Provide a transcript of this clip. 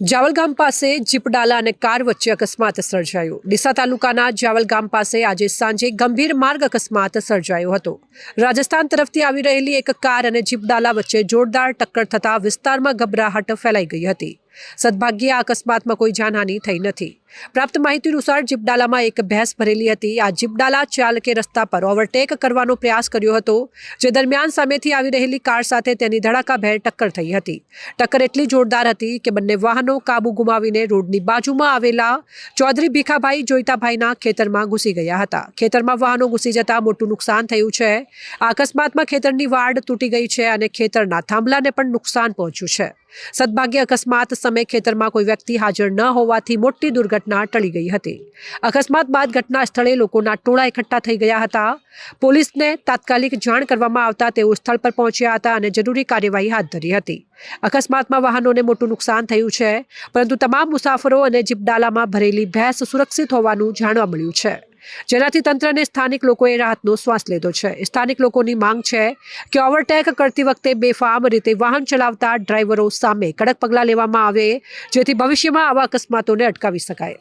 જાવલ ગામ પાસે જીપડાલા અને કાર વચ્ચે અકસ્માત સર્જાયો. ડીસા તાલુકાના જાવલગામ પાસે આજે સાંજે ગંભીર માર્ગ અકસ્માત સર્જાયો હતો. રાજસ્થાન તરફથી આવી રહેલી એક કાર અને જીપડાલા વચ્ચે જોરદાર ટક્કર થતાં વિસ્તારમાં ગભરાહટ ફેલાઈ ગઈ હતી. સદભાગ્યે આ અકસ્માતમાં કોઈ જાનહાની થઈ નથી. પ્રાપ્ત માહિતી અનુસાર જીપડાલામાં એક ભેંસ ભરેલી હતી. આ જીપડાલા ચાલકે રસ્તા પર ઓવરટેક કરવાનો પ્રયાસ કર્યો હતો, જે દરમિયાન સામેથી આવી રહેલી કાર સાથે તેની ધડાકાભેર ટક્કર થઈ હતી. ટક્કર એટલી જોરદાર હતી કે બંને વાહનો કાબુ ગુમાવીને રોડની બાજુમાં આવેલા ચૌધરી ભીખાભાઈ જોઈતાભાઈના ખેતરમાં ઘૂસી ગયા હતા. ખેતરમાં વાહનો ઘૂસી જતા મોટું નુકસાન થયું છે. આ અકસ્માતમાં ખેતરની વાડ તૂટી ગઈ છે અને ખેતરના થાંભલાને પણ નુકસાન પહોંચ્યું છે. સદભાગ્ય અકસ્માત સમયે ખેતરમાં કોઈ વ્યક્તિ હાજર ન હોવાથી મોટી દુર્ઘટના ટળી ગઈ હતી. અકસ્માત બાદ ઘટના સ્થળે લોકોના ટોળા એકઠા થઈ ગયા હતા. પોલીસને તાત્કાલિક જાણ કરવામાં આવતા તેઓ સ્થળ પર પહોંચ્યા હતા અને જરૂરી કાર્યવાહી હાથ ધરી હતી. અકસ્માતમાં વાહનોને મોટું નુકસાન થયું છે, પરંતુ તમામ મુસાફરો અને જીપડાલામાં ભરેલી ભેંસ સુરક્ષિત હોવાનું જાણવા મળ્યું છે. જેનાથી તંત્રને સ્થાનિક લોકોએ રાહતનો શ્વાસ લીધો છે. સ્થાનિક લોકોની માંગ છે કે ઓવરટેક કરતી વખતે બેફામ રીતે વાહન ચલાવતા ડ્રાઈવરો સામે કડક પગલાં લેવામાં આવે, જેથી ભવિષ્યમાં આવા અકસ્માતોને અટકાવી શકાય.